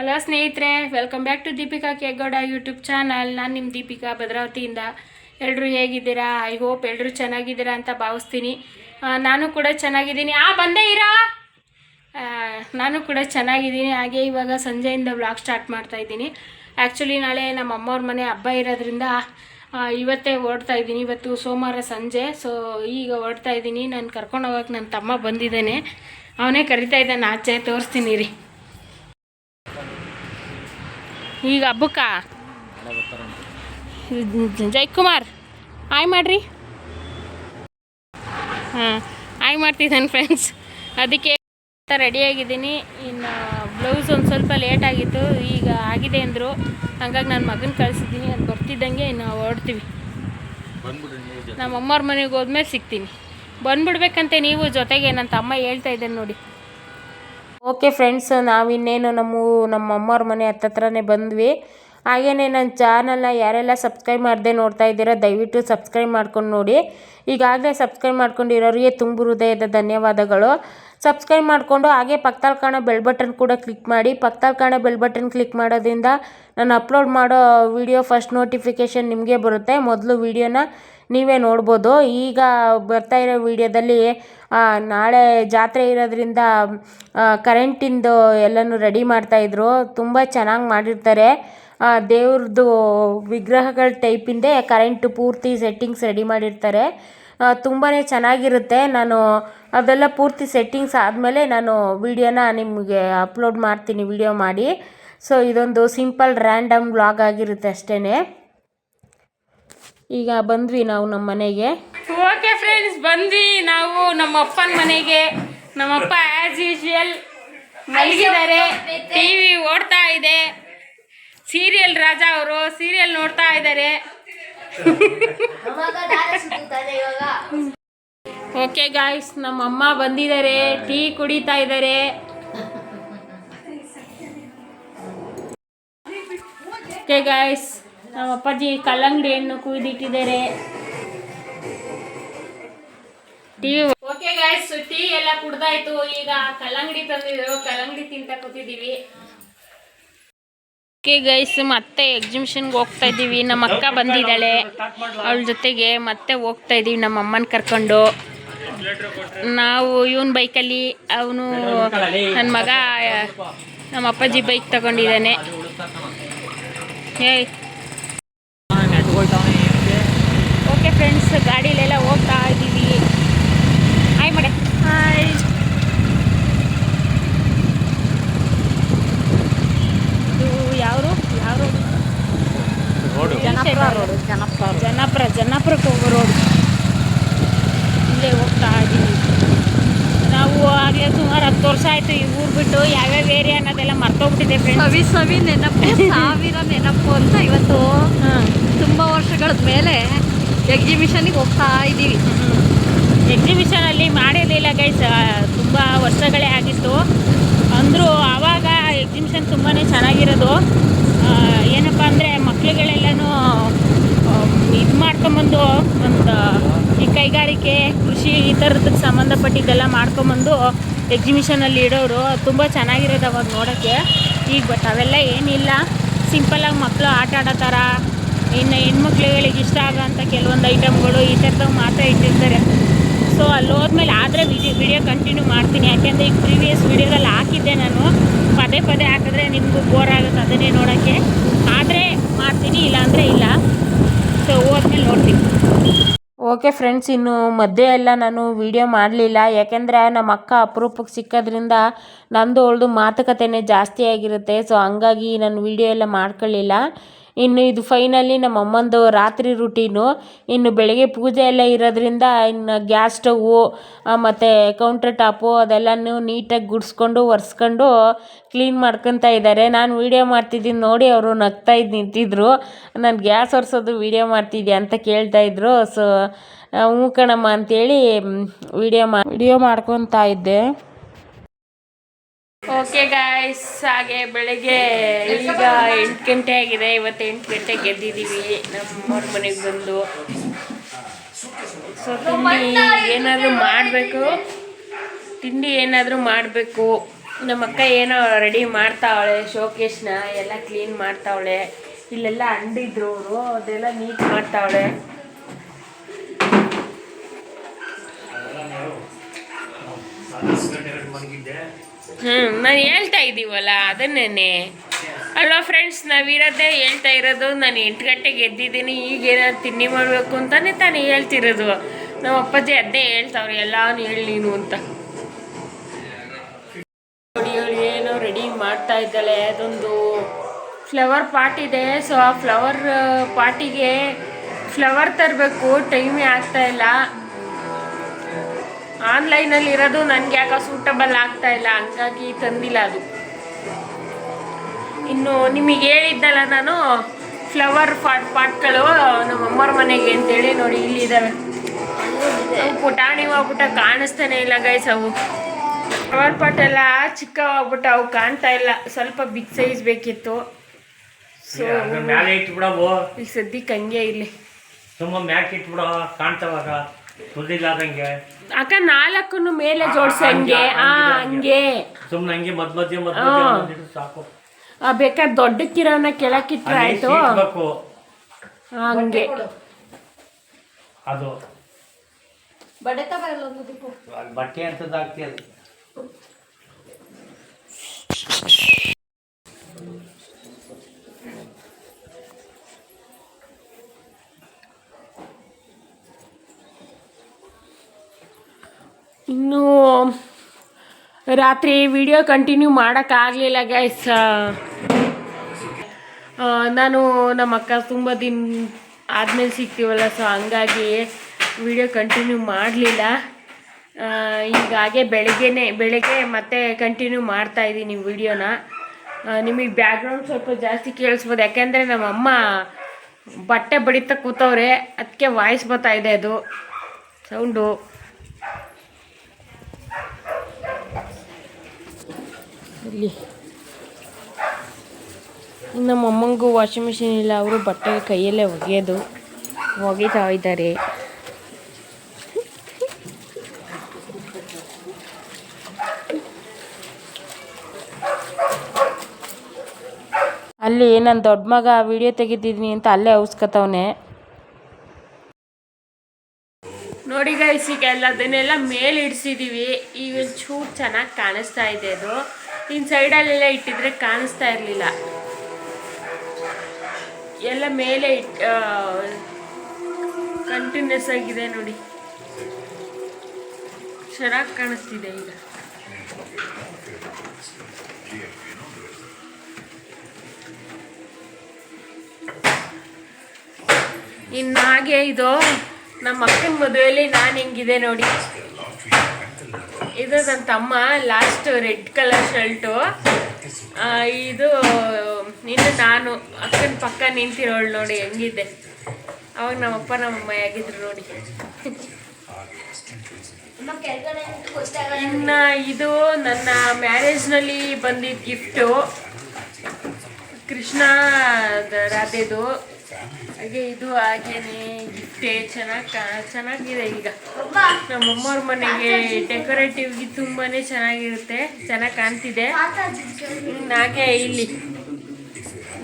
Hello ಸ್ನೇಹಿತರೆ welcome back to Deepika Kegowda YouTube channel ನಾನು ನಿಮ್ಮ ದೀಪಿಕಾ ಭದ್ರಾವತಿಯಿಂದ. ಎಲ್ಲರೂ ಹೇಗಿದ್ದೀರಾ? ಐ ಹೋಪ್ ಎಲ್ಲರೂ ಚೆನ್ನಾಗಿದ್ದೀರಾ ಅಂತ ಭಾವಿಸ್ತೀನಿ. ನಾನು ಕೂಡ ಚೆನ್ನಾಗಿದ್ದೀನಿ. ಆ, ಬಂದೇ ಇರಾ! ನಾನು ಕೂಡ ಚೆನ್ನಾಗಿದ್ದೀನಿ. ಹಾಗೆ ಇವಾಗ ಸಂಜೆಯಿಂದ ವ್ಲಾಗ್ ಸ್ಟಾರ್ಟ್ ಮಾಡ್ತಾ ಇದ್ದೀನಿ. ಆ್ಯಕ್ಚುಲಿ ನಾಳೆ ನಮ್ಮ ಅಮ್ಮವ್ರ ಮನೆ ಹಬ್ಬ ಇರೋದ್ರಿಂದ ಇವತ್ತೇ ಓಡ್ತಾ ಇದ್ದೀನಿ. ಇವತ್ತು ಸೋಮವಾರ ಸಂಜೆ ಸೊ ಈಗ ಓಡ್ತಾ ಇದ್ದೀನಿ. ನಾನು ಕರ್ಕೊಂಡು ಹೋಗೋಕೆ ನನ್ನ ತಮ್ಮ ಬಂದಿದ್ದಾನೆ. ಅವನೇ ಕರಿತಾ ಇದ್ದಾನೆ. ಆಚೆ ತೋರಿಸ್ತೀನಿ ರೀ ಈಗ ಹಬ್ಬಕ್ಕ ಜೈಕುಮಾರ್ ಆಯ್ ಮಾಡ್ರಿ. ಹಾಂ, ಆಯ್ ಮಾಡ್ತಿದ್ದಾನೆ ಫ್ರೆಂಡ್ಸ್ ಅದಕ್ಕೆ ರೆಡಿಯಾಗಿದ್ದೀನಿ ಇನ್ನು ಬ್ಲೌಸ್ ಒಂದು ಸ್ವಲ್ಪ ಲೇಟ್ ಆಗಿತ್ತು, ಈಗ ಆಗಿದೆ ಅಂದರು. ಹಂಗಾಗಿ ನನ್ನ ಮಗನ ಕಳಿಸಿದ್ದೀನಿ, ಅದು ಬರ್ತಿದ್ದಂಗೆ ಇನ್ನು ಹೊರಡ್ತೀವಿ. ನಮ್ಮ ಅಮ್ಮವ್ರ ಮನೆಗೆ ಹೋದ್ಮೇಲೆ ಸಿಗ್ತೀನಿ. ಬಂದ್ಬಿಡ್ಬೇಕಂತೆ ನೀವು ಜೊತೆಗೆ ನನ್ನ ತಮ್ಮ ಹೇಳ್ತಾ ಇದ್ದಾನೆ ನೋಡಿ. ಓಕೆ ಫ್ರೆಂಡ್ಸ್, ನಾವಿನ್ನೇನು ನಮ್ಮ ನಮ್ಮ ಅಮ್ಮವ್ರ ಮನೆ ಹತ್ತತ್ರನೇ ಬಂದ್ವಿ. ಹಾಗೆಯೇ ನನ್ನ ಚಾನಲ್ನ ಯಾರೆಲ್ಲ ಸಬ್ಸ್ಕ್ರೈಬ್ ಮಾಡದೆ ನೋಡ್ತಾ ಇದ್ದೀರಾ ದಯವಿಟ್ಟು ಸಬ್ಸ್ಕ್ರೈಬ್ ಮಾಡ್ಕೊಂಡು ನೋಡಿ. ಈಗಾಗಲೇ ಸಬ್ಸ್ಕ್ರೈಬ್ ಮಾಡ್ಕೊಂಡಿರೋರಿಗೆ ತುಂಬ ಹೃದಯದ ಧನ್ಯವಾದಗಳು. ಸಬ್ಸ್ಕ್ರೈಬ್ ಮಾಡಿಕೊಂಡು ಹಾಗೆ ಪಕ್ಕದಲ್ಲಿ ಕಾಣೋ ಬೆಲ್ ಬಟನ್ ಕೂಡ ಕ್ಲಿಕ್ ಮಾಡಿ. ಪಕ್ಕದಲ್ಲಿ ಕಾಣೋ ಬೆಲ್ ಬಟನ್ ಕ್ಲಿಕ್ ಮಾಡೋದ್ರಿಂದ ನಾನು ಅಪ್ಲೋಡ್ ಮಾಡೋ ವಿಡಿಯೋ ಫಸ್ಟ್ ನೋಟಿಫಿಕೇಷನ್ ನಿಮಗೆ ಬರುತ್ತೆ. ಮೊದಲು ವಿಡಿಯೋನ ನೀವೇ ನೋಡ್ಬೋದು. ಈಗ ಬರ್ತಾ ಇರೋ ವಿಡಿಯೋದಲ್ಲಿ ನಾಳೆ ಜಾತ್ರೆ ಇರೋದ್ರಿಂದ ಕರೆಂಟಿಂದು ಎಲ್ಲನೂ ರೆಡಿ ಮಾಡ್ತಾಯಿದ್ರು ತುಂಬ ಚೆನ್ನಾಗಿ ಮಾಡಿರ್ತಾರೆ. ದೇವ್ರದ್ದು ವಿಗ್ರಹಗಳ ಟೈಪಿಂದೇ ಕರೆಂಟು ಪೂರ್ತಿ ಸೆಟ್ಟಿಂಗ್ಸ್ ರೆಡಿ ಮಾಡಿರ್ತಾರೆ. ತುಂಬಾ ಚೆನ್ನಾಗಿರುತ್ತೆ. ನಾನು ಅದೆಲ್ಲ ಪೂರ್ತಿ ಸೆಟ್ಟಿಂಗ್ಸ್ ಆದಮೇಲೆ ನಾನು ವಿಡಿಯೋನ ನಿಮಗೆ ಅಪ್ಲೋಡ್ ಮಾಡ್ತೀನಿ, ವಿಡಿಯೋ ಮಾಡಿ. ಸೊ ಇದೊಂದು ಸಿಂಪಲ್ ರ್ಯಾಂಡಮ್ ವ್ಲಾಗ್ ಆಗಿರುತ್ತೆ ಅಷ್ಟೇ ಈಗ ಬಂದ್ವಿ ನಾವು ನಮ್ಮ ಮನೆಗೆ. ಓಕೆ ಫ್ರೆಂಡ್ಸ್ ಬಂದ್ವಿ ನಾವು ನಮ್ಮ ಅಪ್ಪನ ಮನೆಗೆ. ನಮ್ಮಪ್ಪ ಆ್ಯಸ್ ಯೂಶುವಲ್ ಮಲಗಿದ್ದಾರೆ. ಟಿ ವಿ ಓಡ್ತಾ ಇದೆ. ಸೀರಿಯಲ್ ರಾಜಾ ಅವರು ಸೀರಿಯಲ್ ನೋಡ್ತಾ ಇದ್ದಾರೆ. ಓಕೆ ಗಾಯ್ಸ್ ನಮ್ಮ ಅಮ್ಮ ಬಂದಿದ್ದಾರೆ. ಟೀ ಕುಡಿತಾ ಇದ್ದಾರೆ. ಓಕೆ ಗಾಯ್ಸ್ ನಮ್ಮ ಅಪ್ಪಾಜಿ ಕಲ್ಲಂಗಡಿ ಹಣ್ಣು ಕುಯ್ದಿಟ್ಟಿದ್ದಾರೆ. ಟೀ ಓಕೆ ಗಾಯ್ಸ್ ಟೀ ಎಲ್ಲ ಕುಡ್ದಾಯ್ತು. ಈಗ ಕಲ್ಲಂಗಡಿ ತಂದಿದ್ರು. ಕಲ್ಲಂಗಡಿ ತಿಂತ ಕೂತಿದ್ದೀವಿ. ಓಕೆ ಗೈಸ್ ಮತ್ತೆ ಎಕ್ಸಿಬಿಷನ್ಗೆ ಹೋಗ್ತಾ ಇದ್ದೀವಿ. ನಮ್ಮ ಅಕ್ಕ ಬಂದಿದ್ದಾಳೆ. ಅವಳ ಜೊತೆಗೆ ಮತ್ತೆ ಹೋಗ್ತಾ ಇದ್ದೀವಿ ನಮ್ಮ ಅಮ್ಮನ ಕರ್ಕೊಂಡು. ನಾವು ಇವನ್ ಬೈಕಲ್ಲಿ ಅವನು ನನ್ನ ಮಗ, ನಮ್ಮ ಅಪ್ಪಾಜಿ ಬೈಕ್ ತಗೊಂಡಿದ್ದಾನೆ. ಓಕೆ ಫ್ರೆಂಡ್ಸ್ ಗಾಡಿಲೆಲ್ಲ ಹೋಗ್ತಾ ಇದ್ದೀವಿ ಹಾಯ್ ಮಾಡೆ ಹಾಯ್ ಇದು ಯಾವರು ಯಾವ ರೋಡು ಜನಪುರ ಜನಪುರಕ್ಕೆ ಹೋಗೋ ರೋಡ್ ಇಲ್ಲೇ ಹೋಗ್ತಾ ಇದ್ದೀವಿ ನಾವು ಆಗಲೇ ಸುಮಾರು ಹತ್ತು ವರ್ಷ ಆಯಿತು ಈ ಊರು ಬಿಟ್ಟು ಯಾವ್ಯಾವ ಏರಿಯಾ ಅನ್ನೋದೆಲ್ಲ ಮರ್ತೋಗ್ಬಿಟ್ಟಿದೆ ಸವಿ ಸವಿ ನೆನಪು ಸಾವಿರ ನೆನಪು ಅಂತ ಇವತ್ತು ತುಂಬಾ ವರ್ಷಗಳ ಮೇಲೆ ಎಕ್ಸಿಬಿಷನ್ಗೆ ಹೋಗ್ತಾ ಇದ್ದೀವಿ ಎಕ್ಸಿಬಿಷನಲ್ಲಿ ಮಾಡಿರಲಿಲ್ಲ ಗೈಸ್ ತುಂಬ ವರ್ಷಗಳೇ ಆಗಿತ್ತು. ಅಂದರೂ ಆವಾಗ ಎಕ್ಸಿಬಿಷನ್ ತುಂಬಾನೇ ಚೆನ್ನಾಗಿರೋದು. ಏನಪ್ಪಾ ಏನಪ್ಪ ಅಂದರೆ ಮಕ್ಳುಗಳೆಲ್ಲನೂ ಇದು ಮಾಡ್ಕೊಂಬಂದು ಒಂದು ಈ ಕೈಗಾರಿಕೆ ಕೃಷಿ ಈ ಥರದಕ್ಕೆ ಸಂಬಂಧಪಟ್ಟಿದ್ದೆಲ್ಲ ಮಾಡ್ಕೊಂಬಂದು ಎಕ್ಸಿಬಿಷನಲ್ಲಿ ಇಡೋರು, ತುಂಬ ಚೆನ್ನಾಗಿರೋದು ಅವಾಗ ನೋಡೋಕ್ಕೆ. ಈಗ ಬಟ್ ಅವೆಲ್ಲ ಏನಿಲ್ಲ. ಸಿಂಪಲಾಗಿ ಮಕ್ಕಳು ಆಟ ಆಡೋ ಥರ, ಇನ್ನು ಹೆಣ್ಮಕ್ಳುಗಳಿಗೆ ಇಷ್ಟ ಆಗೋಂಥ ಕೆಲವೊಂದು ಐಟಮ್ಗಳು ಈ ಥರದವು ಮಾತ್ರ ಇಟ್ಟಿರ್ತಾರೆ. ಸೊ ಅಲ್ಲಿ ಹೋದ್ಮೇಲೆ ಆದರೆ ವಿಡಿಯೋ ವಿಡಿಯೋ ಕಂಟಿನ್ಯೂ ಮಾಡ್ತೀನಿ. ಯಾಕೆಂದರೆ ಈಗ ಪ್ರೀವಿಯಸ್ ವಿಡಿಯೋದಲ್ಲಿ ಹಾಕಿದ್ದೆ ನಾನು. ಪದೇ ಪದೇ ಹಾಕಿದ್ರೆ ನಿಮಗೂ ಬೋರ್ ಆಗುತ್ತೆ ಅದನ್ನೇ ನೋಡೋಕ್ಕೆ. ಆದರೆ ಮಾಡ್ತೀನಿ, ಇಲ್ಲಾಂದರೆ ಇಲ್ಲ. ಸೊ ಹೋದ್ಮೇಲೆ ನೋಡ್ತೀನಿ. ಓಕೆ ಫ್ರೆಂಡ್ಸ್, ಇನ್ನು ಮಧ್ಯೆ ಎಲ್ಲ ನಾನು ವಿಡಿಯೋ ಮಾಡಲಿಲ್ಲ. ಯಾಕೆಂದರೆ ನಮ್ಮ ಅಕ್ಕ ಅಪರೂಪಕ್ಕೆ ಸಿಕ್ಕೋದ್ರಿಂದ ನಂದು ಅವಳದು ಮಾತುಕತೆನೇ ಜಾಸ್ತಿ ಆಗಿರುತ್ತೆ. ಸೊ ಹಂಗಾಗಿ ನಾನು ವಿಡಿಯೋ ಎಲ್ಲ ಮಾಡ್ಕೊಳ್ಳಿಲ್ಲ. ಇನ್ನು ಇದು ಫೈನಲಿ ನಮ್ಮ ಅಮ್ಮಂದು ರಾತ್ರಿ ರುಟೀನು ಇನ್ನು ಬೆಳಗ್ಗೆ ಪೂಜೆ ಎಲ್ಲ ಇರೋದ್ರಿಂದ ಇನ್ನು ಗ್ಯಾಸ್ ಸ್ಟವ್ವು ಮತ್ತು ಕೌಂಟರ್ ಟಾಪು ಅದೆಲ್ಲನೂ ನೀಟಾಗಿ ಗುಡಿಸ್ಕೊಂಡು, ಒರೆಸ್ಕೊಂಡು ಕ್ಲೀನ್ ಮಾಡ್ಕೊತಾ ಇದ್ದಾರೆ ನಾನು ವೀಡಿಯೋ ಮಾಡ್ತಿದ್ದೀನಿ ನೋಡಿ, ಅವರು ನಗ್ತಾ ಇದ್ದು ನಿಂತಿದ್ರು. ನಾನು ಗ್ಯಾಸ್ ಒರೆಸೋದು ವೀಡಿಯೋ ಮಾಡ್ತಿದ್ದೆ ಅಂತ ಕೇಳ್ತಾ ಇದ್ರು. ಸೊ ಹ್ಞೂ ಕಣಮ್ಮ ಅಂತೇಳಿ ವಿಡಿಯೋ ಮಾ ವಿಡಿಯೋ ಮಾಡ್ಕೊತಾ ಇದ್ದೆ. ಓಕೆ ಗಾಯ್ಸ್ ಹಾಗೆ ಬೆಳಗ್ಗೆ ಈಗ ಎಂಟು ಗಂಟೆ ಆಗಿದೆ. ಇವತ್ತು ಎಂಟು ಗಂಟೆಗೆ ಗೆದ್ದಿದ್ದೀವಿ. ನಮ್ಮವ್ರ ಮನೆಗೆ ಬಂದು. ಸೊ ತಿಂಡಿ ಏನಾದರೂ ಮಾಡಬೇಕು. ತಿಂಡಿ ಏನಾದರೂ ಮಾಡಬೇಕು. ನಮ್ಮ ಅಕ್ಕ ಏನೋ ರೆಡಿ ಮಾಡ್ತಾವಳೆ ಶೋಕೇಶ್ನ ಎಲ್ಲ ಕ್ಲೀನ್ ಮಾಡ್ತಾವಳೆ. ಇಲ್ಲೆಲ್ಲ ಅಂಡಿದ್ರು ಅವರು. ಅದೆಲ್ಲ ನೀಟ್ ಮಾಡ್ತಾವಳೆ. ಹ್ಮ್, ನಾನು ಹೇಳ್ತಾ ಇದ್ದೀವಲ್ಲ ಅದನ್ನೇ ಅಲ್ವಾ ಫ್ರೆಂಡ್ಸ್ ನಾವಿರೋದೇ ಹೇಳ್ತಾ ಇರೋದು, ನಾನು ಎಂಟು ಗಂಟೆಗೆ ಎದ್ದಿದ್ದೀನಿ, ಈಗ ಏನಾದ್ರು ತಿಂಡಿ ಮಾಡಬೇಕು ಅಂತಾನೆ ತಾನೇ ಹೇಳ್ತಿರೋದು. ನಮ್ಮ ಅಪ್ಪಾಜಿ ಅದೇ ಹೇಳ್ತಾವ್ರೆ, ಎಲ್ಲಾನು ಹೇಳಿ ನೀನು ಅಂತ. ನೋಡಿ ಏನೋ ರೆಡಿ ಮಾಡ್ತಾ ಇದ್ದಾಳೆ, ಅದೊಂದು ಫ್ಲವರ್ ಪಾಟ್ ಇದೆ. ಸೊ ಆ ಫ್ಲವರ್ ಪಾಟಿಗೆ ಫ್ಲವರ್ ತರಬೇಕು, ಟೈಮೇ ಆಗ್ತಾ ಇಲ್ಲ. ಆನ್ಲೈನಲ್ಲಿ ಇರೋದು ನನಗೆ ಯಾಕೋ ಸೂಟಬಲ್ ಆಗ್ತಾ ಇಲ್ಲ ಹಂಗಾಗಿ ತಂದಿಲ್ಲ ಅದು. ಇನ್ನು ನಿಮಗೆ ಹೇಳಿದ್ದಲ್ಲ ನಾನು ಫ್ಲವರ್ ಪಾಟ್ ಪಾಟ್ಗಳು ನಮ್ಮ ಅಮ್ಮರ ಮನೆಗೆ ಅಂತೇಳಿ ನೋಡಿ ಇಲ್ಲಿದ್ದಾವೆ ಪುಟಾಣಿ ಹೋಗ್ಬಿಟ್ಟ ಕಾಣಿಸ್ತಾನೆ ಇಲ್ಲ ಗೈಸ್ ಅವು. ಫ್ಲವರ್ ಪಾಟ್ ಎಲ್ಲ ಚಿಕ್ಕವಾಗ್ಬಿಟ್ಟು ಅವು ಕಾಣ್ತಾ ಇಲ್ಲ. ಸ್ವಲ್ಪ ಬಿಗ್ ಸೈಜ್ ಬೇಕಿತ್ತು. ಸೊ ಈಗ ಸದ್ಯಕ್ಕೆ ಹಂಗೆ ಇಲ್ಲಿ ತುಂಬ ಮ್ಯಾಕ್ ಇಟ್ಬಿಡ ಕಾಣ್ತಾವಾಗ. ತುದಿಲಾದಂಗೆ ಅಕ್ಕ ನಾಲ್ಕನ್ನು ಮೇಲೆ ಜೋಡ್ಸಿ ಹಂಗೆ ಆ ಹಂಗೆ. ಸುಮ್ಮನೆ ಹಂಗೆ ಮದ್ ಮಧ್ಯ ಮದ್ ಹಾ. ಮಧ್ಯ ಒಂದಿಟ್ಟು ಸಾಕು. ಆ, ಬೇಕಾದ್ರೆ ದೊಡ್ಡ ಕಿರಣ ಕೆಳಕ್ಕಿಟ್ರೆ ಅಲ್ಲಿ ಆಯ್ತು. ಸೀಟ್ಬೇಕು ಹಂಗೆ. ಅದು. ಬಡೆ ತಗ ಒಂದು ದಿಕ್ಕು ಅಲ್ಲಿ ಬಟ್ಟೆ ಅಂತದ್ದು ಹಾಕ್ತಿ ಅದು ಇನ್ನು ರಾತ್ರಿ ವಿಡಿಯೋ ಕಂಟಿನ್ಯೂ ಮಾಡೋಕ್ಕಾಗಲಿಲ್ಲ ಗೈಸ್ ನಾನು ನಮ್ಮ ಅಕ್ಕ ತುಂಬ ದಿನ ಆದಮೇಲೆ ಸಿಗ್ತೀವಲ್ಲ ಸೊ ಹಂಗಾಗಿ ವಿಡಿಯೋ ಕಂಟಿನ್ಯೂ ಮಾಡಲಿಲ್ಲ. ಈಗ ಹಾಗೆ ಬೆಳಗ್ಗೆನೆ, ಬೆಳಗ್ಗೆ ಮತ್ತೆ ಕಂಟಿನ್ಯೂ ಮಾಡ್ತಾ ಇದ್ದೀನಿ ವಿಡಿಯೋನ ನಿಮಗೆ ಬ್ಯಾಕ್ಗ್ರೌಂಡ್ ಸ್ವಲ್ಪ ಜಾಸ್ತಿ ಕೇಳಿಸ್ಬೋದು, ಯಾಕೆಂದರೆ ನಮ್ಮ ಅಮ್ಮ ಬಟ್ಟೆ ಬಡಿತಾ ಕೂತವ್ರೆ, ಅದಕ್ಕೆ ವಾಯ್ಸ್ ಬರ್ತಾ ಇದೆ ಅದು ಸೌಂಡು ಇಲ್ಲಿ. ನಮ್ಮ ಅಮ್ಮಂಗೂ ವಾಷಿಂಗ್ ಮಿಷಿನ್ ಇಲ್ಲ, ಅವರು ಬಟ್ಟೆ ಕೈಯಲ್ಲೇ ಒಗೆಯೋದು ಒಗಿತಾ ಇದ್ದಾರೆ. ಅಲ್ಲಿ ನನ್ನ ದೊಡ್ಡ ಮಗ ವಿಡಿಯೋ ತೆಗಿತಿದ್ದೀನಿ ಅಂತ ಅಲ್ಲೇ ಔಸ್ಕೊತವನೆ ನೋಡಿ ಗೈಸ್ ಈಗ ಎಲ್ಲ ಅದನ್ನೆಲ್ಲ ಮೇಲೆ ಇಡ್ಸಿದೀವಿ. ಈಗ ಚೂರು ಚೆನ್ನಾಗಿ ಕಾಣಿಸ್ತಾ ಇದೆ ಅದು. ಇನ್ನು ಸೈಡಲ್ಲೆಲ್ಲ ಇಟ್ಟಿದ್ರೆ ಕಾಣಿಸ್ತಾ ಇರಲಿಲ್ಲ. ಎಲ್ಲ ಮೇಲೆ ಇಟ್ ಕಂಟಿನ್ಯೂಸ್ ಆಗಿದೆ ನೋಡಿ. ಚೆನ್ನಾಗಿ ಕಾಣಿಸ್ತಿದೆ ಈಗ. ಇನ್ನು ಹಾಗೆ ಇದು ನಮ್ಮ ಅಕ್ಕನ ಮದುವೆಯಲ್ಲಿ ನಾನು ಹೆಂಗಿದೆ ನೋಡಿ. ಇದು ನನ್ನ ತಮ್ಮ ಲಾಸ್ಟ್ ರೆಡ್ ಕಲರ್ ಶರ್ಟು ಇದು ಇನ್ನು ನಾನು ಅಕ್ಕನ ಪಕ್ಕ ನಿಂತಿರೋಳು ನೋಡಿ ಹೆಂಗಿದೆ. ಅವಾಗ ನಮ್ಮಪ್ಪ ನಮ್ಮಮ್ಮ ಆಗಿದ್ರು ನೋಡಿ. ಇನ್ನು ಇದು ನನ್ನ ಮ್ಯಾರೇಜ್ನಲ್ಲಿ ಬಂದಿದ್ದ ಗಿಫ್ಟು ಕೃಷ್ಣ ರಾಧೆದು. ಹಾಗೆ ಇದು ಹಾಗೇನೆ ಗಿಫ್ಟೇ ಚೆನ್ನಾಗಿ ಚೆನ್ನಾಗಿದೆ ಈಗ. ನಮ್ಮಮ್ಮವ್ರ ಮನೆಗೆ ಡೆಕೋರೇಟಿವ್ಗೆ ತುಂಬಾನೇ ಚೆನ್ನಾಗಿರುತ್ತೆ, ಚೆನ್ನಾಗಿ ಕಾಣ್ತಿದೆ. ಹಾಗೆ ಇಲ್ಲಿ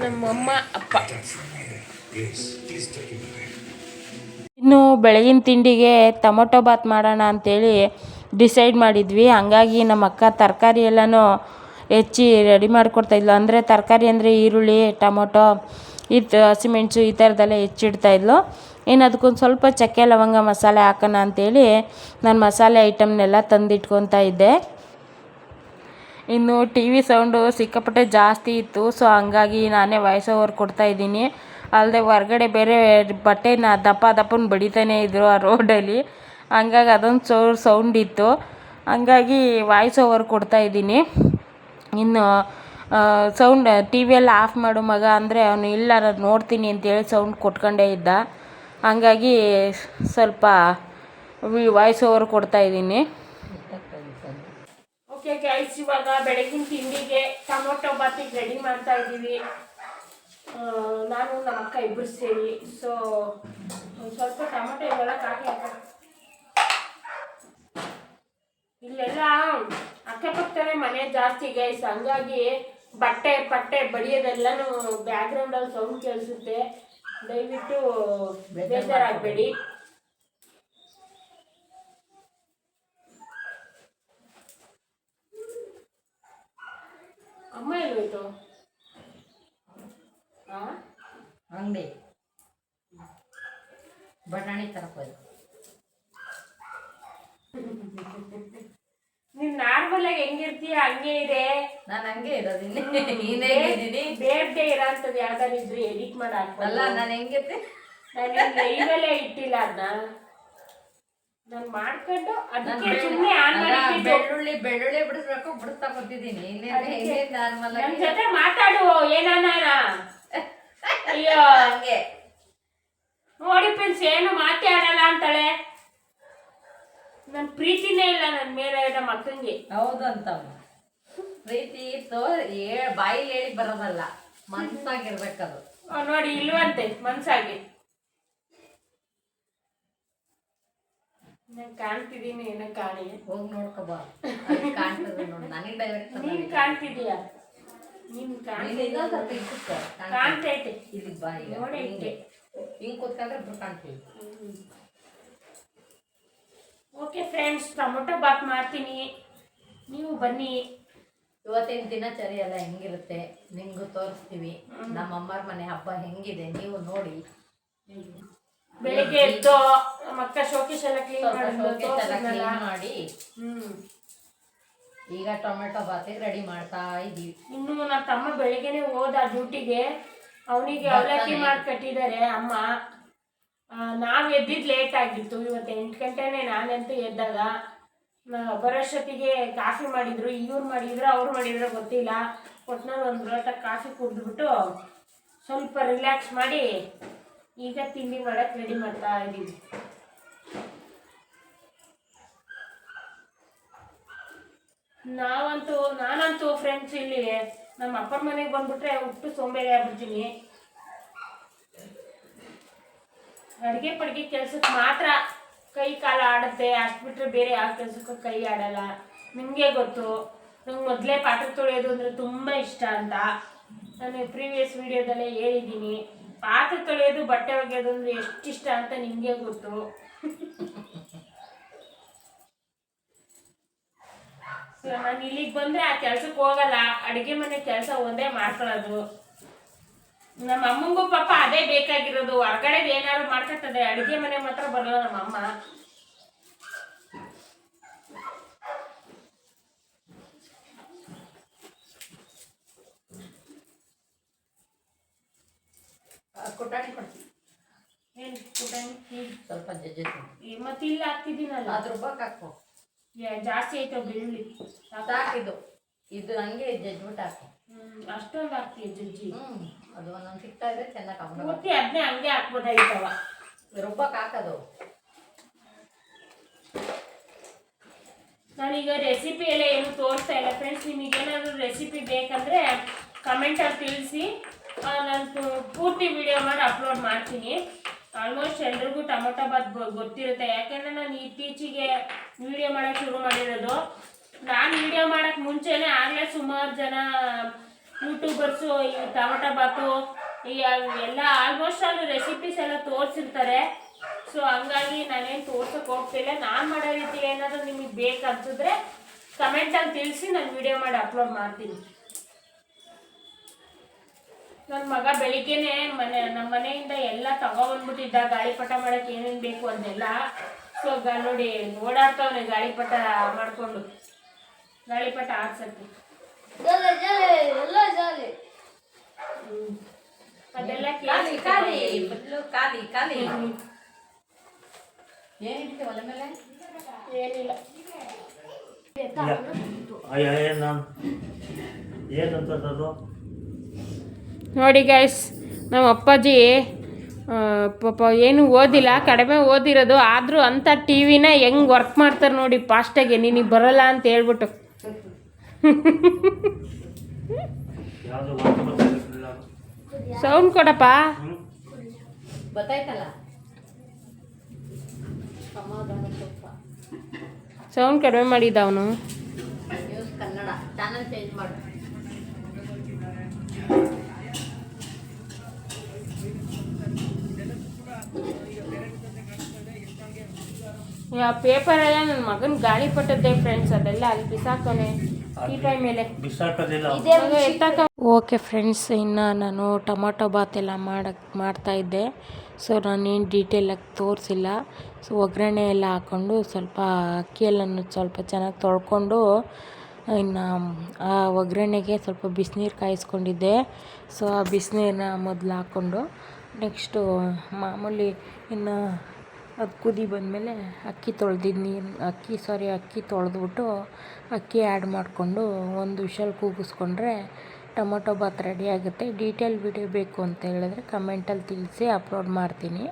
ನಮ್ಮಮ್ಮ, ಅಪ್ಪ. ಇನ್ನು ಬೆಳಗಿನ ತಿಂಡಿಗೆ ಟೊಮೊಟೊ ಬಾತ್ ಮಾಡೋಣ ಅಂತೇಳಿ ಡಿಸೈಡ್ ಮಾಡಿದ್ವಿ. ಹಂಗಾಗಿ ನಮ್ಮ ಅಕ್ಕ ತರಕಾರಿ ಎಲ್ಲನೂ ಹೆಚ್ಚಿ ರೆಡಿ ಮಾಡಿಕೊಡ್ತಾಯಿದ್ಲು ಅಂದರೆ ತರಕಾರಿ ಅಂದರೆ ಈರುಳ್ಳಿ, ಟೊಮೊಟೊ ತ ಹಸಿಮೆಣ್ಸು ಈ ಥರದ್ದೆಲ್ಲ ಹೆಚ್ಚಿಡ್ತಾಯಿದ್ಲು ಇನ್ನು ಅದಕ್ಕೊಂದು ಸ್ವಲ್ಪ ಚಕ್ಕೆ ಲವಂಗ ಮಸಾಲೆ ಹಾಕೋಣ ಅಂತೇಳಿ ನಾನು ಮಸಾಲೆ ಐಟಮ್ನೆಲ್ಲ ತಂದಿಟ್ಕೊತಾ ಇದ್ದೆ. ಇನ್ನು ಟಿ ವಿ ಸೌಂಡು ಸಿಕ್ಕಾಪಟ್ಟೆ ಜಾಸ್ತಿ ಇತ್ತು, ಸೊ ಹಂಗಾಗಿ ನಾನೇ ವಾಯ್ಸ್ ಓವರ್ ಕೊಡ್ತಾ ಇದ್ದೀನಿ. ಅಲ್ಲದೆ ಹೊರಗಡೆ ಬೇರೆ ಬಟ್ಟೆನ ದಪ್ಪ ದಪ್ಪನ ಬಡಿತಾನೆ ಇದ್ದರು ಆ ರೋಡಲ್ಲಿ. ಹಂಗಾಗಿ ಅದೊಂದು ಸೌ ಸೌಂಡ್ ಇತ್ತು ಹಂಗಾಗಿ ವಾಯ್ಸ್ ಓವರ್ ಕೊಡ್ತಾ ಇದ್ದೀನಿ. ಇನ್ನು ಸೌಂಡ್ ಟಿ ವಿಯೆಲ್ಲ ಆಫ್ ಮಾಡು ಮಗ ಅಂದರೆ ಅವನು ಇಲ್ಲ ನೋಡ್ತೀನಿ ಅಂತೇಳಿ ಸೌಂಡ್ ಕೊಟ್ಕೊಂಡೇ ಇದ್ದ. ಹಂಗಾಗಿ ಸ್ವಲ್ಪ ವಾಯ್ಸ್ ಓವರ್ ಕೊಡ್ತಾ ಇದ್ದೀನಿ. ಓಕೆ ಗೈಸ್ ಇವಾಗ ಬೆಳಗಿನ ತಿಂಡಿಗೆ ಟೊಮೊಟೊ ಬಾತಿಗೆ ರೆಡಿ ಮಾಡ್ತಾ ಇದ್ದೀವಿ. ನಾನು ನಮ್ಮ ಅಕ್ಕ ಇಬ್ಬರು ಸೇರಿ. ಸೊ ಸ್ವಲ್ಪ ಟೊಮೊಟೊ ಇವೆಲ್ಲ ಕಾಕಿ ಹಾಕ ಇಲ್ಲೆಲ್ಲ ಅಕ್ಕಪಕ್ಕನೇ ಮನೆ ಜಾಸ್ತಿ ಗೈಸ್ ಹಂಗಾಗಿ ಬಟ್ಟೆ ಪಟ್ಟೆ ಬಡಿಯೋದೆಲ್ಲನೂ ಬ್ಯಾಕ್ಗ್ರೌಂಡಲ್ಲಿ ಸೌಂಡ್ ಕೇಳಿಸುತ್ತೆ. ದಯವಿಟ್ಟು ಬೇಜಾರಾಗಬೇಡಿ. ಅಮ್ಮ ಎಲ್ಲೋಯ್ತು? ಅಂಗಡಿ. ಬಟಾಣಿ ತರಕ್ ಹೋಯ್ತು ನೀನ್ ನಾರ್ಮಲ್ ಆಗಿ ಹೆಂಗಿರ್ತೀಯ? ಹಂಗೆ ಇದೆ. ನಾನು ಹಂಗೆ ಇರೋದು ಇಲ್ಲಿ ನೀನೇ ಇದ್ದೀನಿ ಬೇಡ್ಡೆ ಇರೋಂಥದ್ದು ಯಾವ್ದಾರು ಇದ್ರೆ ಎಡಿಟ್ ಮಾಡಿ ಅಲ್ಲ ಹಾಕ್ಬಲ್ಲ ನಾನು ಹೆಂಗಿರ್ತಿ? ನಾನು ಲೈವಲ್ಲೇ ಇಟ್ಟಿಲ್ಲ ಅದನ್ನ ನಾನು ಮಾಡ್ಕೊಂಡು ಅದಕ್ಕೆ ಸುಮ್ಮನೆ ಆನ್ ಮಾಡಿಟ್ಟಿದ್ದು ಬೆಳ್ಳುಳ್ಳಿ ಬೆಳ್ಳುಳ್ಳಿ ಬಿಡಿಸ್ಬೇಕು ಬಿಡಿಸ್ತಾ ಕೂತಿದ್ದೀನಿ. ಇನ್ನೇನು ನಾರ್ಮಲ್ ನನ್ ಆಗಿ? ಜೊತೆ ಮಾತಾಡು ಏನಾನ ಅಯ್ಯೋ. ಹಂಗೆ. ನೋಡಿ ಪ್ರಿನ್ಸ್ ಏನು ಮಾತಾಡಲ್ಲ ಅಂತಾಳೆ. ನನ್ ಪ್ರೀತಿನೇ ಇಲ್ಲ ನನ್ ಮೇಲೆ ನಮ್ಮ ಅಕ್ಕಂಗೆ ಹೌದು ಅಂತಮ್ಮ ಪ್ರೀತಿ ತೋ ಏ ಬಾಯಿಲಿ ಹೇಳಿ ಬರೋದಲ್ಲ ಮನ್ಸಾಗಿರ್ಬೇಕದು. ಆ, ನೋಡಿ ಇಲ್ವಂತೆ ಮನ್ಸಾಗಿ. ನಾನು ಕಾಣ್ತಿದ್ದೀನಿ ಏನೋ ಕಾಣಿ. ಹೋಗಿ ನೋಡ್ಕೊಬಾ ಕಾಣ್ತದೆ ನೋಡಿ ನನಗೆ ಡೈರೆಕ್ಟ್ ನೀನ್ ಕಾಣ್ತಿದೀಯ? ನೀನ್ ಸ್ವಲ್ಪ ಕಾಣ್ತಿದೀಯ? ಕೂತ್ಕೋ. ಕಾಣ್ತದೆ. ಕಾಣ್ತೈತೆ. ಇಲ್ಲಿ ಬಾ ನೋಡಿ ನೋಡೇ ಹಿಂಗೆ. ಹಿಂಗ್ ಕೂತ್ಕೊಂಡ್ರೆ ಇಬ್ರು ಕಾಣ್ತೀವಿ. ಫ್ರೆಂಡ್ಸ್ ಟೊಮೊಟೊ ಬಾತ್ ಮಾಡ್ತೀನಿ. ನೀವು ಬನ್ನಿ. ಇವತ್ತಿನ ದಿನಚರಿ ಎಲ್ಲ ಹೆಂಗಿರುತ್ತೆ ನಿಮಗೂ ತೋರಿಸ್ತೀವಿ. ನಮ್ಮ ಅಮ್ಮರ ಮನೆ ಹಬ್ಬ ಹೆಂಗಿದೆ ನೀವು ನೋಡಿ. ಬೆಳಿಗ್ಗೆ ಎದ್ದು ನಮ್ಮ ಅಕ್ಕ ಶೋಕೇಶ್ ಎಲ್ಲ ಕ್ಲೀನ್ ಮಾಡಿ. ಹ್ಮ್. ಈಗ ಟೊಮೆಟೊ ಬಾತಿಗೆ ರೆಡಿ ಮಾಡ್ತಾ ಇದೀವಿ ಇನ್ನು ನಮ್ಮ ತಮ್ಮ ಬೆಳಿಗ್ಗೆನೆ ಹೋದ ಡ್ಯೂಟಿಗೆ ಅವನಿಗೆ ಅವಲಕ್ಕಿ. ಮಾಡಿ ಕಟ್ಟಿದ್ದಾರೆ ಅಮ್ಮ. ನಾವ್ ಎದ್ದಿದ್ದು ಲೇಟ್ ಆಗಿತ್ತು, ಇವತ್ತು ಎಂಟು ಗಂಟೆನೆ ನಾನಂತೂ ಎದ್ದಾಗ ಬರೋಷ್ಟೊತ್ತಿಗೆ ಕಾಫಿ ಮಾಡಿದ್ರು, ಇವ್ರು ಮಾಡಿದ್ರು, ಅವ್ರು ಮಾಡಿದ್ರು ಗೊತ್ತಿಲ್ಲ. ಒಟ್ನಲ್ಲಿ ಒಂದು ಲೋಟ ಕಾಫಿ ಕುಡಿದ್ಬಿಟ್ಟು ಸ್ವಲ್ಪ ರಿಲ್ಯಾಕ್ಸ್ ಮಾಡಿ ಈಗ ತಿಂಡಿ ಮಾಡಕ್ ರೆಡಿ ಮಾಡ್ತಾ ಇದ್ದೀವಿ. ನಾವಂತೂ, ನಾನಂತೂ ಫ್ರೆಂಡ್ಸ್ ಇಲ್ಲಿ, ನಮ್ಮ ಅಪ್ಪನ ಮನೆಗೆ ಬಂದ್ಬಿಟ್ರೆ ಹುಟ್ಟು ಸೋಂಬೇರಿ ಆಗ್ಬಿಡ್ತೀನಿ ಅಡುಗೆ ಪಡುಗೆ ಕೆಲ್ಸಕ್ಕೆ ಮಾತ್ರ ಕೈ ಕಾಲು ಆಡುತ್ತೆ, ಅಷ್ಟು ಬಿಟ್ಟರೆ ಬೇರೆ ಯಾವ ಕೆಲಸಕ್ಕೂ ಕೈ ಆಡಲ್ಲ. ನಿಮಗೆ ಗೊತ್ತು, ನಂಗೆ ಮೊದಲೇ ಪಾತ್ರೆ ತೊಳೆಯೋದು ಅಂದರೆ ತುಂಬ ಇಷ್ಟ ಅಂತ. ನಾನು ಪ್ರೀವಿಯಸ್ ವಿಡಿಯೋದಲ್ಲೇ ಹೇಳಿದ್ದೀನಿ. ಪಾತ್ರೆ ತೊಳೆಯೋದು, ಬಟ್ಟೆ ಒಗೆಯೋದು ಅಂದರೆ ಎಷ್ಟು ಇಷ್ಟ ಅಂತ ನಿಮಗೆ ಗೊತ್ತು. ನಾನು ಇಲ್ಲಿಗೆ ಬಂದರೆ ಆ ಕೆಲಸಕ್ಕೆ ಹೋಗಲ್ಲ. ಅಡುಗೆ ಮನೆ ಕೆಲಸ ಒಂದೇ ಮಾಡ್ಕೊಳ್ಳೋದು. ನಮ್ಮ ಅಮ್ಮಂಗೂ ಪಾಪ ಅದೇ ಬೇಕಾಗಿರೋದು. ಹೊರಗಡೆ ಏನಾದ್ರು ಮಾಡ್ಕೊತದೆ ಅಡುಗೆ ಮನೆ ಮಾತ್ರ ಬರಲ್ಲ ನಮ್ಮ ಅಮ್ಮ. ಆ, ಕುಟಾಣಿ ಕೊಡ್ತೀವಿ ಏನು ಪುಟಾಣಿ? ಸ್ವಲ್ಪ ಜಜ್ಜಿ ಮತ್ತೆ ಇಲ್ಲಿ ಹಾಕ್ತಿದ್ದೀನಲ್ಲ. ಅದ್ರ ರೂಪಾಯಿ ಹಾಕು. ಜಾಸ್ತಿ ಆಯ್ತು ಬೆಳ್ಳುಳ್ಳಿ? ಸಾಕಿದು ಇದು. ಹಂಗೆ ಜಜ್ಬಿಟ್ಟು ಹಾಕು. ಹ್ಞೂ ಅಷ್ಟೊಂದು ಹಾಕ್ತೀವಿ ಜಜ್ಜಿ? ಹ್ಮ್. ಅದು ಒಂದೊಂದು ಸಿಗ್ತಾ ಇದ್ರೆ ಚೆನ್ನಾಗಿ ಹಾಕೊಂಡು ಪೂರ್ತಿ ಅದನ್ನೇ ಹಂಗೆ ಹಾಕ್ಬೋದಾಗಿತ್ತವ. ರುಬ್ಬಕ್ಕೆ ಹಾಕೋದು. ನಾನೀಗ ರೆಸಿಪಿ ಎಲ್ಲ ಏನು ತೋರಿಸ್ತಾ ಇಲ್ಲ. ಫ್ರೆಂಡ್ಸ್ ನಿಮಗೇನಾದರೂ ರೆಸಿಪಿ ಬೇಕಂದರೆ ಕಮೆಂಟಲ್ಲಿ ತಿಳಿಸಿ. ನಾನು ಪೂರ್ತಿ ವಿಡಿಯೋ ಮಾಡಿ ಅಪ್ಲೋಡ್ ಮಾಡ್ತೀನಿ. ಆಲ್ಮೋಸ್ಟ್ ಎಲ್ರಿಗೂ ಟೊಮೊಟೊ ಬಾತ್ ಗೊತ್ತಿರುತ್ತೆ. ಯಾಕೆಂದರೆ ನಾನು ಇತ್ತೀಚೆಗೆ ವಿಡಿಯೋ ಮಾಡೋಕ್ಕೆ ಶುರು ಮಾಡಿರೋದು. ನಾನು ವಿಡಿಯೋ ಮಾಡೋಕ್ಕೆ ಮುಂಚೆನೇ ಆಗಲೇ ಸುಮಾರು ಜನ ಯೂಟ್ಯೂಬರ್ಸು ಈ ಟೊಮೊಟೊ ಬಾತು ಎಲ್ಲ ಆಲ್ಮೋಸ್ಟ್ ಆಲ್ ರೆಸಿಪೀಸ್ ಎಲ್ಲ ತೋರಿಸಿರ್ತಾರೆ. ಸೊ ಹಂಗಾಗಿ ನಾನೇನು ತೋರ್ಸೋಕೆ ಹೋಗ್ತಿಲ್ಲ. ನಾನು ಮಾಡೋ ರೀತಿ ಏನಾದರೂ ನಿಮಗೆ ಬೇಕನ್ಸಿದ್ರೆ ಕಮೆಂಟಲ್ಲಿ ತಿಳಿಸಿ ನಾನು ವಿಡಿಯೋ ಮಾಡಿ ಅಪ್ಲೋಡ್ ಮಾಡ್ತೀನಿ. ನನ್ನ ಮಗ ಬೆಳಿಗ್ಗೆನೆ ಮನೆ ನಮ್ಮ ಮನೆಯಿಂದ ಎಲ್ಲ ತಗೊಬಂದ್ಬಿಟ್ಟಿದ್ದ. ಗಾಳಿಪಟ ಮಾಡಕ್ಕೆ ಏನೇನು ಬೇಕು ಅದನ್ನೆಲ್ಲ ಸೊ ನೋಡಿ, ಓಡಾಡ್ತಾವನೆ ಗಾಳಿಪಟ ಮಾಡಿಕೊಂಡು. ಗಾಳಿಪಟ ಹಾಕ್ಸಕ್ಕೆ. ಅದೆಲ್ಲ ಖಾಲಿ ಖಾಲಿ ಕಾಲಿ ಖಾಲಿ ಖಾಲಿ ಏನಿಟ್ಟು ಒಲೆ ಮೇಲೆ? ಏನಿಲ್ಲ. ನೋಡಿ ಗೈಸ್ ನಮ್ಮ ಅಪ್ಪಾಜಿ ಪಾಪ ಏನು ಓದಿಲ್ಲ ಕಡಿಮೆ ಓದಿರೋದು ಆದರೂ ಅಂಥ ಟಿ ವಿನ ಹೆಂಗೆ ವರ್ಕ್ ಮಾಡ್ತಾರೆ ನೋಡಿ ಫಾಸ್ಟಾಗಿ ನಿನಗೆ ಬರಲ್ಲ ಅಂತ ಹೇಳ್ಬಿಟ್ಟು. ಸೌಂಡ್ ಕೊಡಪ್ಪ. ಸೌಂಡ್ ಕಡಿಮೆ ಮಾಡಿದ್ದ ಅವನು. ಕನ್ನಡ. ಚಾನಲ್ ಚೇಂಜ್ ಮಾಡು. ಆ ಪೇಪರ್ ಎಲ್ಲ ನನ್ನ ಮಗನ ಗಾಳಿ ಪಟ್ಟದ್ದೆ ಫ್ರೆಂಡ್ಸ್ ಅದೆಲ್ಲ ಅಲ್ಲಿ ಬಿಸಾಕೋನೆ ಟೈಮ್ ಮೇಲೆ. ಬಿಸಾಕೋದಿಲ್ಲ. ಓಕೆ ಫ್ರೆಂಡ್ಸ್, ಇನ್ನು ನಾನು ಟೊಮೊಟೊ ಬಾತ್ ಎಲ್ಲ ಮಾಡಕ್ಕೆ ಮಾಡ್ತಾಯಿದ್ದೆ ಸೊ, ನಾನೇನು ಡೀಟೇಲಾಗಿ ತೋರಿಸಿಲ್ಲ. ಸೊ, ಒಗ್ಗರಣೆ ಎಲ್ಲ ಹಾಕ್ಕೊಂಡು ಸ್ವಲ್ಪ ಅಕ್ಕಿಯಲ್ಲನ್ನು ಸ್ವಲ್ಪ ಚೆನ್ನಾಗಿ ತೊಳ್ಕೊಂಡು, ಇನ್ನು, ಆ ಒಗ್ಗರಣೆಗೆ ಸ್ವಲ್ಪ ಬಿಸಿನೀರು ಕಾಯಿಸ್ಕೊಂಡಿದ್ದೆ. ಸೊ, ಆ ಬಿಸಿನೀರನ್ನ ಮೊದಲು ಹಾಕ್ಕೊಂಡು ನೆಕ್ಸ್ಟು ಮಾಮೂಲಿ ಇನ್ನು ಅದು ಕುದಿ ಬಂದಮೇಲೆ ಅಕ್ಕಿ ತೊಳೆದಿದ್ದು ನೀರು, ಅಕ್ಕಿ ಸಾರಿ ಅಕ್ಕಿ ತೊಳೆದ್ಬಿಟ್ಟು ಅಕ್ಕಿ ಆ್ಯಡ್ ಮಾಡಿಕೊಂಡು ಒಂದು ವಿಷಲ್ ಕೂಗಿಸ್ಕೊಂಡ್ರೆ ಟೊಮೊಟೊ ಬಾತ್ ರೆಡಿ ಆಗುತ್ತೆ. ಡೀಟೇಲ್ ವಿಡಿಯೋ ಬೇಕು ಅಂತ ಹೇಳಿದ್ರೆ ಕಮೆಂಟಲ್ಲಿ ತಿಳಿಸಿ ಅಪ್ಲೋಡ್ ಮಾಡ್ತೀನಿ.